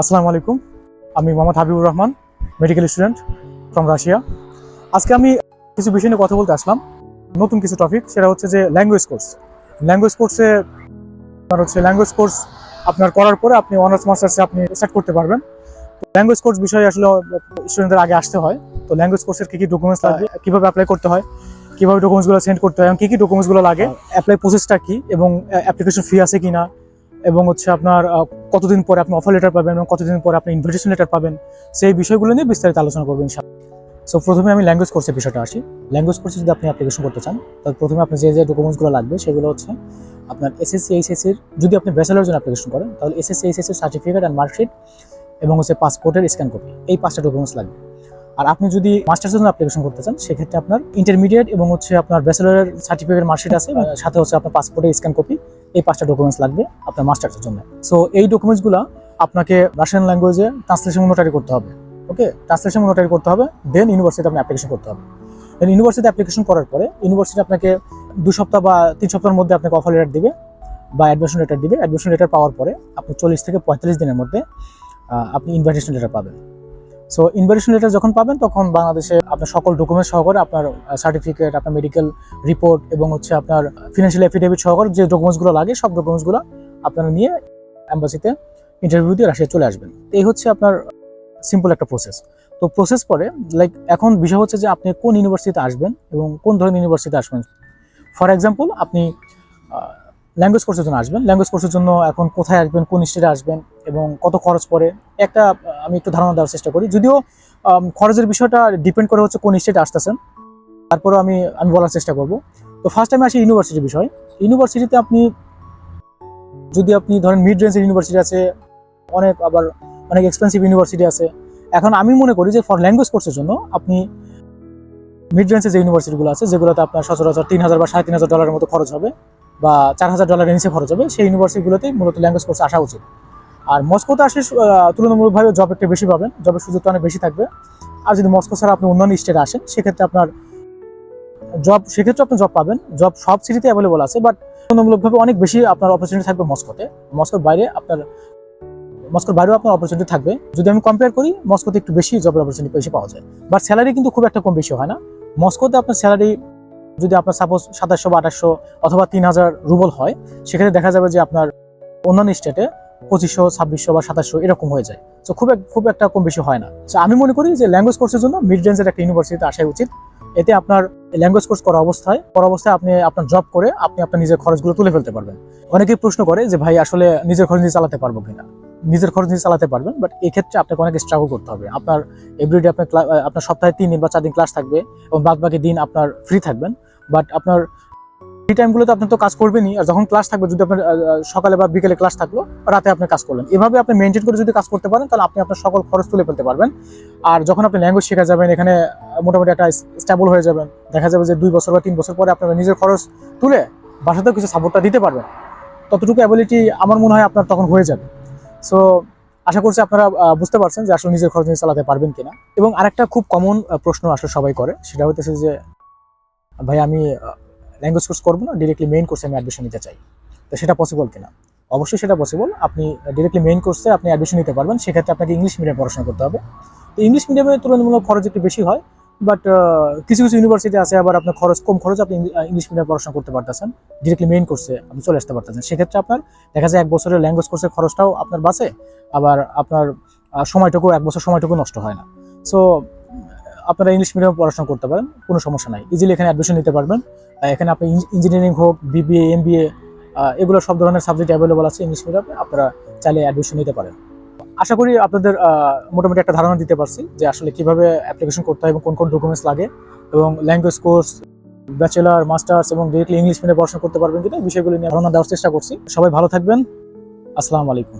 আসসালামু আলাইকুম। আমি Mohammad Habibur Rahman medical student from Russia আজকে আমি কিছু বিষয় নিয়ে কথা বলতে আসলাম। নতুন কিছু টপিক সেটা হচ্ছে যে ল্যাঙ্গুয়েজ কোর্স ল্যাঙ্গুয়েজ কোর্সে আপনার হচ্ছে ল্যাঙ্গুয়েজ কোর্স আপনার করার পরে আপনি অনার্স মাস্টার্সে আপনি স্টার্ট করতে পারবেন। ল্যাঙ্গুয়েজ কোর্স বিষয়ে আসলে স্টুডেন্টদের আগে আসতে হয়। তো ল্যাঙ্গুয়েজ কোর্সের কী কী ডকুমেন্টস লাগবে কীভাবে অ্যাপ্লাই করতে হয় কীভাবে ডকুমেন্টসগুলো সেন্ড করতে হয় এবং কী কী ডকুমেন্টসগুলো লাগে অ্যাপ্লাই প্রসেসটা কী এবং অ্যাপ্লিকেশন ফি আছে কি না এবং হচ্ছে আপনার কতদিন পরে আপনি অফার লেটার পাবেন এবং কতদিন পরে আপনি ইনভিটেশন লেটার পাবেন, সেই বিষয়গুলো নিয়ে বিস্তারিত আলোচনা করব ইনশাআল্লাহ। সো প্রথমে আমি ল্যাঙ্গুয়েজ কোর্সের বিষয়টা আসি। ল্যাঙ্গুয়েজ কোর্সে যদি আপনি অ্যাপ্লিকেশন করতে চান, তাহলে প্রথমে আপনি যে যে ডকুমেন্টসগুলো লাগবে, সেগুলো হচ্ছে আপনার এসএসসি এইচএসসির যদি আপনি ব্যাচেলার জন্য অ্যাপ্লিকেশন করেন, তাহলে এসএসসি এইচএসসির সার্টিফিকেট অ্যান্ড মার্কশিট এবং হচ্ছে পাসপোর্টের স্ক্যান কপি এই পাঁচটা ডকুমেন্টস লাগবে। আর আপনি যদি মাস্টার্সের জন্য অ্যাপ্লিকেশন করতে চান, সেক্ষেত্রে আপনার ইন্টারমিডিয়েট এবং হচ্ছে আপনার ব্যাচেলারের সার্টিফিকেট মার্কশিট আছে, সাথে হচ্ছে আপনার পাসপোর্টের স্ক্যান কপি এই পাঁচটা ডকুমেন্টস লাগবে আপনার মাস্টার্সের জন্য। সো এই ডকুমেন্টসগুলো আপনাকে রাশিয়ান ল্যাঙ্গুয়েজে ট্রান্সলেশন নোটারি করতে হবে। ওকে ট্রান্সলেশন নোটারি করতে হবে দেন ইউনিভার্সিটিতে আপনি অ্যাপ্লিকেশন করতে হবে। দেন ইউনিভার্সিটিতে অ্যাপ্লিকেশন করার পরে ইউনিভার্সিটি আপনাকে দু সপ্তাহ বা তিন সপ্তাহের মধ্যে আপনাকে অফার লেটার দিবে বা অ্যাডমিশন লেটার দিবে। অ্যাডমিশন লেটার পাওয়ার পরে আপনি চল্লিশ থেকে পঁয়তাল্লিশ দিনের মধ্যে আপনি ইনভাইটেশন লেটার পাবেন। সো ইনভাইটেশন লেটার যখন পাবেন, তখন বাংলাদেশে আপনার সকল ডকুমেন্ট সহকারে আপনার সার্টিফিকেট আপনার মেডিকেল রিপোর্ট এবং হচ্ছে আপনার ফিনান্সিয়াল এফিডেভিট সহকারে যে ডকুমেন্টসগুলো লাগে, সব ডকুমেন্টসগুলো আপনারা নিয়ে অ্যাম্বাসিতে ইন্টারভিউ দিয়ে রাশিয়া চলে আসবেন। এই হচ্ছে আপনার সিম্পল একটা প্রসেস তো প্রসেস পরে লাইক এখন বিষয় হচ্ছে যে আপনি কোন ইউনিভার্সিটিতে আসবেন এবং কোন ধরনের ইউনিভার্সিটিতে আসবেন। ফর এক্সাম্পল আপনি ল্যাঙ্গুয়েজ কোর্সের জন্য আসবেন। ল্যাঙ্গুয়েজ কোর্সের জন্য এখন কোথায় আসবেন, কোন স্টেটে আসবেন? এবং কত খরচ পড়ে, একটা, আমি একটু ধারণা দেওয়ার চেষ্টা করি। যদিও খরচের বিষয়টা ডিপেন্ড করে হচ্ছে কোন স্টেটে আসতেছেন, তারপরেও আমি আমি বলার চেষ্টা করব। তো ফার্স্ট টাইমে আসি ইউনিভার্সিটির বিষয়। ইউনিভার্সিটিতে আপনি, যদি আপনি ধরেন মিড রেঞ্জের ইউনিভার্সিটি আছে, অনেক আবার অনেক এক্সপেন্সিভ ইউনিভার্সিটি আছে, এখন আমি মনে করি যে ফর ল্যাঙ্গুয়েজ কোর্সের জন্য আপনি মিড রেঞ্জের যে ইউনিভার্সিটিগুলো আছে, যেগুলোতে আপনার সচরাচর তিন হাজার বা সাড়ে তিন হাজার ডলারের মতো খরচ হবে, বা চার হাজার ডলারের নিচে খরচ হবে, সেই ইউনিভার্সিটিগুলোতেই মূলত ল্যাঙ্গুয়েজ কোর্স আসা উচিত। আর মস্কোতে আসলে তুলনামূলকভাবে জব একটু বেশি পাবেন জবের সুযোগটা অনেক বেশি থাকবে। আর যদি মস্কো ছাড়া আপনি অন্যান্য স্টেটে আসেন, সেক্ষেত্রে আপনার জব সেক্ষেত্রে আপনি জব পাবেন। জব সব সিটিতে অ্যাভেলেবল আছে বাট তুলনামূলকভাবে অনেক বেশি আপনার অপরচুনিটি থাকবে মস্কোতে। মস্কোর বাইরে আপনার, মস্কোর বাইরেও আপনার অপরচুনিটি থাকবে। যদি আমি কম্পেয়ার করি, মস্কোতে একটু বেশি জবের অপরচুনিটি বেশি পাওয়া যায়। বাট স্যালারি কিন্তু খুব একটা কম বেশি হয় না। মস্কোতে আপনার স্যালারি যদি আপনার সাপোজ সাতাশশো বা আঠাশশো অথবা তিন হাজার রুবল হয়, সেক্ষেত্রে দেখা যাবে যে আপনার অন্যান্য স্টেটে পঁচিশশো, ছাব্বিশশো বা সাতাশশো এরকম হয়ে যায়। তো খুব খুব একটা কম বেশি হয় না। তো আমি মনে করি যে ল্যাঙ্গুয়েজ কোর্সের জন্য মিড রেঞ্জের একটা ইউনিভার্সিটিতে আসাই উচিত। এতে আপনার ল্যাঙ্গুয়েজ কোর্স করা অবস্থায় করা অবস্থায় আপনি আপনার জব করে আপনি আপনার নিজের খরচগুলো তুলে ফেলতে পারবেন। অনেকেই প্রশ্ন করে যে, ভাই, আসলে নিজের খরচ নিজে চালাতে পারব কিনা? নিজের খরচ নিজে চালাতে পারবেন বাট এক্ষেত্রে আপনাকে অনেক স্ট্রাগল করতে হবে। আপনার এভরিডে আপনার আপনার সপ্তাহে তিন দিন বা চার দিন ক্লাস থাকবে এবং বাদ বাকি দিন আপনার ফ্রি থাকবেন। বাট আপনার ফ্রি টাইমগুলোতে আপনি তো কাজ করবেনই, আর যখন ক্লাস থাকবে, যদি আপনার সকালে বা বিকেলে ক্লাস থাকল, রাতে আপনি কাজ করলেন। এভাবে আপনি মেনটেন করে যদি কাজ করতে পারেন, তাহলে আপনি আপনার সকল খরচ তুলে ফেলতে পারবেন। আর যখন আপনি ল্যাঙ্গুয়েজ শেখা যাবেন, এখানে মোটামুটি একটা স্ট্যাবল হয়ে যাবেন। দেখা যাবে যে দুই বছর বা তিন বছর পরে আপনার নিজের খরচ তুলে বাসাতেও কিছু সাপোর্টটা দিতে পারবেন। ততটুকু অ্যাবিলিটি আমার মনে হয় আপনার তখন হয়ে যাবে। সো আশা করছি আপনারা বুঝতে পারছেন যে আসলে নিজের খরচ নিয়ে চালাতে পারবেন কিনা। এবং আরেকটা খুব কমন প্রশ্ন আসলে সবাই করে, সেটা হইতেছে যে, ভাই, আমি ল্যাঙ্গুয়েজ কোর্স করব না ডিরেক্টলি মেইন কোর্সে আমি অ্যাডমিশন নিতে চাই। তো সেটা পসিবল কিনা? অবশ্যই সেটা পসিবল আপনি ডিরেক্টলি মেইন কোর্সে আপনি অ্যাডমিশন নিতে পারবেন, সেক্ষেত্রে আপনাকে ইংলিশ মিডিয়াম পড়াশোনা করতে হবে। তো ইংলিশ মিডিয়ামে তুলনামূলক খরচ একটু বেশি হয় বাট কিছু কিছু ইউনিভার্সিটি আছে আবার আপনার খরচ, কম খরচ আপনি ইংলিশ মিডিয়াম পড়াশোনা করতে পারতেছেন ডিরেক্টলি মেইন কোর্সে আপনি চলে আসতে পারতেছেন। সেক্ষেত্রে আপনার দেখা যায় এক বছরের ল্যাঙ্গুয়েজ কোর্সের খরচটাও আপনার বাঁচে, আবার আপনার সময়টুকু এক বছর সময়টুকু নষ্ট হয় না। সো আপনারা ইংলিশ মিডিয়ামে পড়াশোনা করতে পারেন, কোনো সমস্যা নাই। ইজিলি এখানে অ্যাডমিশন নিতে পারবেন। এখানে আপনি ইঞ্জিনিয়ারিং হোক বিবিএ এমবিএ এগুলো সব ধরনের সাবজেক্ট অ্যাভেলেবল আছে ইংলিশ মিডিয়ামে আপনারা চাইলে অ্যাডমিশন নিতে পারেন। আশা করি আপনাদের মোটামুটি একটা ধারণা দিতে পারছি যে আসলে কীভাবে অ্যাপ্লিকেশন করতে হয় এবং কোন কোন ডকুমেন্টস লাগে এবং ল্যাঙ্গুয়েজ কোর্স ব্যাচেলার মাস্টার্স এবং ডিরেক্টলি ইংলিশ মিডিয়ামে পড়াশোনা করতে পারবেন কিনা বিষয়গুলো নিয়ে ধারণা দেওয়ার চেষ্টা করছি। সবাই ভালো থাকবেন। আসসালামু আলাইকুম।